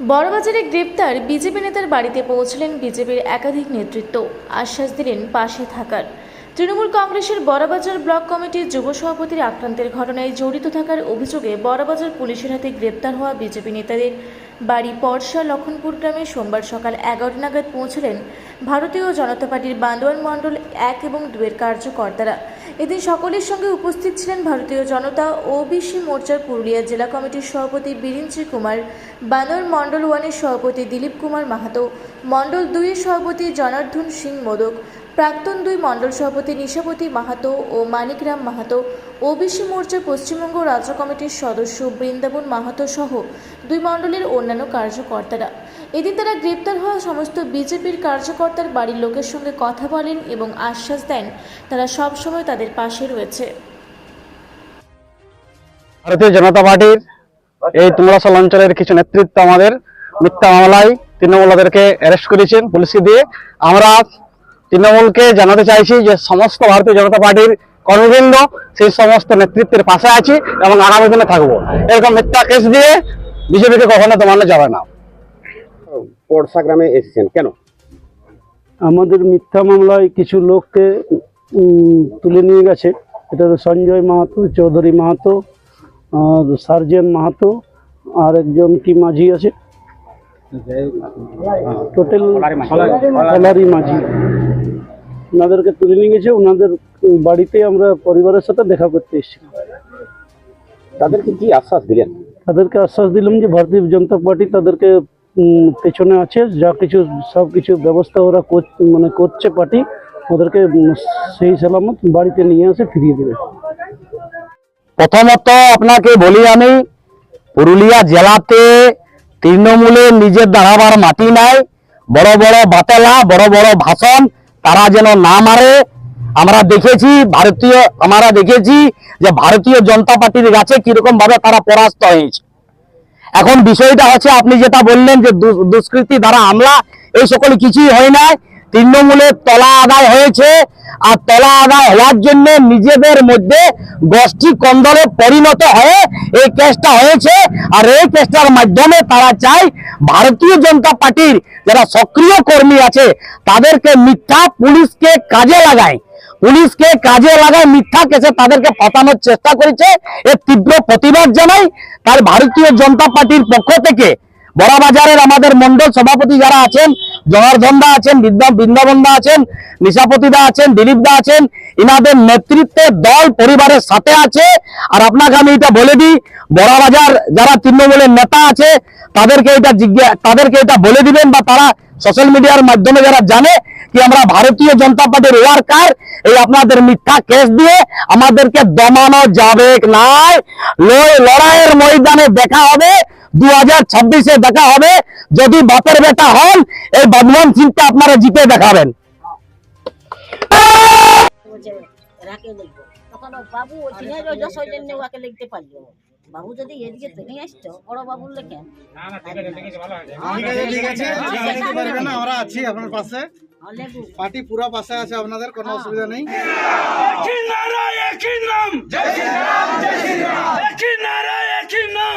বড়বাজারে গ্রেপ্তার বিজেপি নেতার বাড়িতে পৌঁছলেন বিজেপির একাধিক নেতৃত্ব। আশ্বাস দিলেন পাশে থাকার। তৃণমূল কংগ্রেসের বড়বাজার ব্লক কমিটির যুব সভাপতির আক্রান্তের ঘটনায় জড়িত থাকার অভিযোগে বড়বাজার পুলিশের হাতে গ্রেপ্তার হওয়া বিজেপি নেতাদের বাড়ি পরশা লক্ষণপুর গ্রামে সোমবার সকাল এগারোটা নাগাদ পৌঁছলেন ভারতীয় জনতা পার্টির বান্দোয়ান মণ্ডল এক এবং দুয়ের কার্যকর্তারা। এদিন সকলের সঙ্গে উপস্থিত ছিলেন ভারতীয় জনতা ওবিসি মোর্চার পুরুলিয়া জেলা কমিটির সভাপতি বীরিঞ্চি কুমার, বানর মণ্ডল ওয়ানের সভাপতি দিলীপ কুমার মাহাতো, মণ্ডল দুইয়ের সভাপতি জনার্ধন সিং মোদক প্রাক্তন দুই মণ্ডল সভাপতি নিশাপতি মাহাতো ও মানিকরাম মাহাতো, ওবিসি মোর্চার পশ্চিমবঙ্গ রাজ্য কমিটির সদস্য বৃন্দাবন মাহাতো সহ দুই মণ্ডলের অন্যান্য কার্যকর্তারা। এদিন তারা গ্রেপ্তার হওয়া সমস্ত বিজেপির কার্যকর্তার বাড়ির লোকের সঙ্গে কথা বলেন এবং আশ্বাস দেন তারা সবসময় তাদের পাশে রয়েছে। ভারতীয় জনতা পার্টির এই তুমরাসল অঞ্চলের কিছু নেতৃত্ব আমাদের, মিথ্যা মামলায় তৃণমূলদেরকে অ্যারেস্ট করেছেন, পুলিশকে দিয়ে। আমরা তৃণমূলকে জানাতে চাইছি যে সমস্ত ভারতীয় জনতা পার্টির কর্মবৃন্দ সেই সমস্ত নেতৃত্বের পাশে আছি এবং আগামী দিনে থাকব। এরকম মিথ্যা কেস দিয়ে বিজেপিকে কখনো দমানো যাবে না। পড়সা গ্রামে এসেছেন কেন? আমাদের মিথ্যা মামলায় কিছু লোককে তুলে নিয়ে গেছে। এটা হলো সঞ্জয় মাহাতো চৌধুরী মাহাতো আর সার্জেন মাহাতো আর একজন কি মাঝি আছে? টোটাল মাঝি। ওনাদেরকে তুলে নিয়ে গেছে ওনাদের বাড়িতে আমরা পরিবারের সাথে দেখা করতে এসেছি তাদেরকে কি আশ্বাস দিলেন? তাদেরকে আশ্বাস দিলাম যে ভারতীয় জনতা পার্টি তাদেরকে পেছনে আছে যা কিছু সব কিছু ব্যবস্থা ওরা কর- মানে করছে পার্টি ওদেরকে সেই সালামত বাড়িতে নিয়ে এসে ফিরিয়ে দেবে। প্রথমত আপনাকে বলি আমি পুরুলিয়া জেলাতে তৃণমূলের নিজের দাঁড়াবার মাটি নাই বড় বড় বাতেলা বড় বড় ভাষণ তারা যেন না মারে, আমরা দেখেছি, ভারতীয়, আমরা দেখেছি যে ভারতীয় জনতা পার্টির কাছে কীরকম ভাবে তারা পরাস্ত হয়েছে। এখন বিষয়টা হচ্ছে, আপনি যেটা বললেন যে দুষ্কৃতি দ্বারা হামলা, এই সকল কিছুই হয় নাই। তৃণমূলের তলা আদায় হয়েছে, আর তলা আদায় হওয়ার জন্য নিজেদের মধ্যে গোষ্ঠী কন্দলে পরিণত হয়ে এই কেসটা হয়েছে, আর এই কেসটার মাধ্যমে তারা চায় ভারতীয় জনতা পার্টির যারা সক্রিয় কর্মী আছে, তাদেরকে মিথ্যা পুলিশকে কাজে লাগায়। পুলিশকে কাজে লাগায় মিথ্যা কেসে তাদেরকে ফাঁসানোর চেষ্টা করেছে। এর তীব্র প্রতিবাদ জানাই তার ভারতীয় জনতা পার্টির পক্ষ থেকে। বড়বাজারের আমাদের মন্ডল সভাপতি যারা আছেন জনার্দন দা আছেন বিদ্যা বৃন্দাবন দা আছেন নিশাপতি দা আছেন দিলীপ দা আছেন, ইনাদের নেতৃত্বে দল পরিবারের সাথে আছে। আর আপনাকে আমি এটা বলে দিই, বড়বাজার যারা তৃণমূলের নেতা আছে, তাদেরকে এটা জিজ্ঞাসা তাদেরকে এটা বলে দিবেন বা তারা সোশ্যাল মিডিয়ার মাধ্যমে যারা জানে কি আমরা ভারতীয় জনতা পার্টির ওয়ার্কার, এই আপনাদের মিথ্যা কেস দিয়ে আমাদেরকে দমানো যাবে নাই? লড়াইয়ের ময়দানে দেখা হবে। দু হাজার ছাব্বিশে দেখা হবে। যদি বাপের বেটা হন এই বদমান সিংটা আপনারা জিতে দেখাবেন। বাবু লিখতে পারল বাবু যদি এদিকে তুমি বড় বাবুর লেখেন আমরা আছি আপনার পাশে। পার্টি পুরো পাশে আছে আপনাদের কোনো অসুবিধা নেই। একই একই একই একই নাম